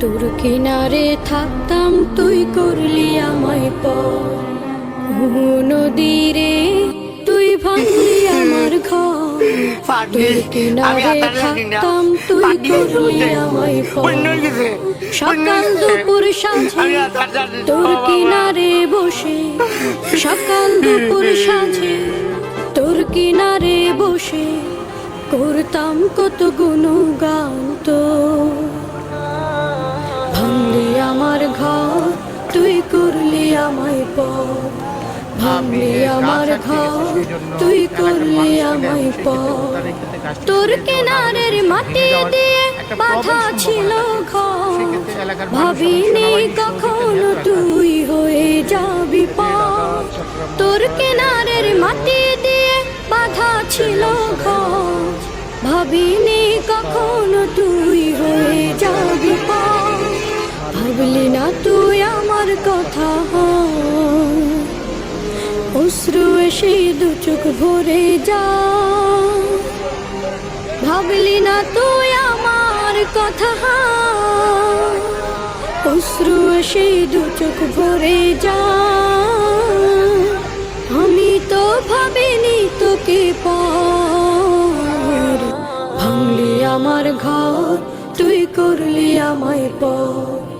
তোর কিনারে থাকতাম তুই করলি আমায় পর নদীরে তুই ভাঙলি আমার ঘর। তোর কিনারে থাকতাম তুই করলি আমায় পর সকাল দুপুর সাঁঝে তোর কিনারে বসে। সকাল দুপুর সাঁঝে তোর কিনারে বসে। করতাম কত গুণগান তো তুই করলি আমায় পর ভাঙলি আমার ঘর। তুই করলি আমায় পর তোর কিনারের মাটি দিয়ে বাধা ছিল ঘর। ভাবিনি কখনো তুই হয়ে যাবি পর তোর কিনারের মাটি দিয়ে বাধা ছিল ঘর। ভাবিনি কখনো তুই কথা অশ্রু এসে দু চোখ ভরে যা। ভাবলি না তুই আমার কথা। অশ্রু এসে দু চোখ ভরে যা। আমি তো ভাবিনি তোকে পর ভাঙলি আমার ঘর, তুই করলি আমায় পর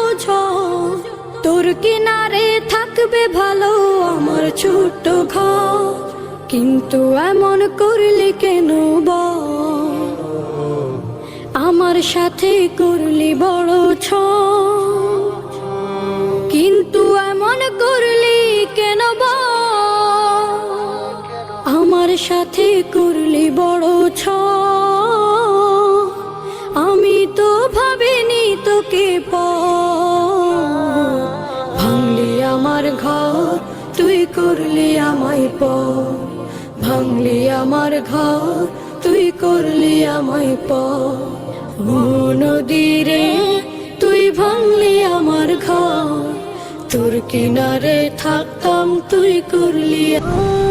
কিনারে থাকবে ভালো আমার ছোট্ট ঘর। কিন্তু এমন করলি কেন আমার সাথে করলি বড় ছ কিন্তু এমন করলি কেন? আমার সাথে ঘর, তুই করলি আমায় প ভাঙলি আমার ঘর, তুই করলি আমায় প নদী রে, তুই ভাঙলি আমার ঘর, তোর কিনারে থাকতাম, তুই করলি নদীরে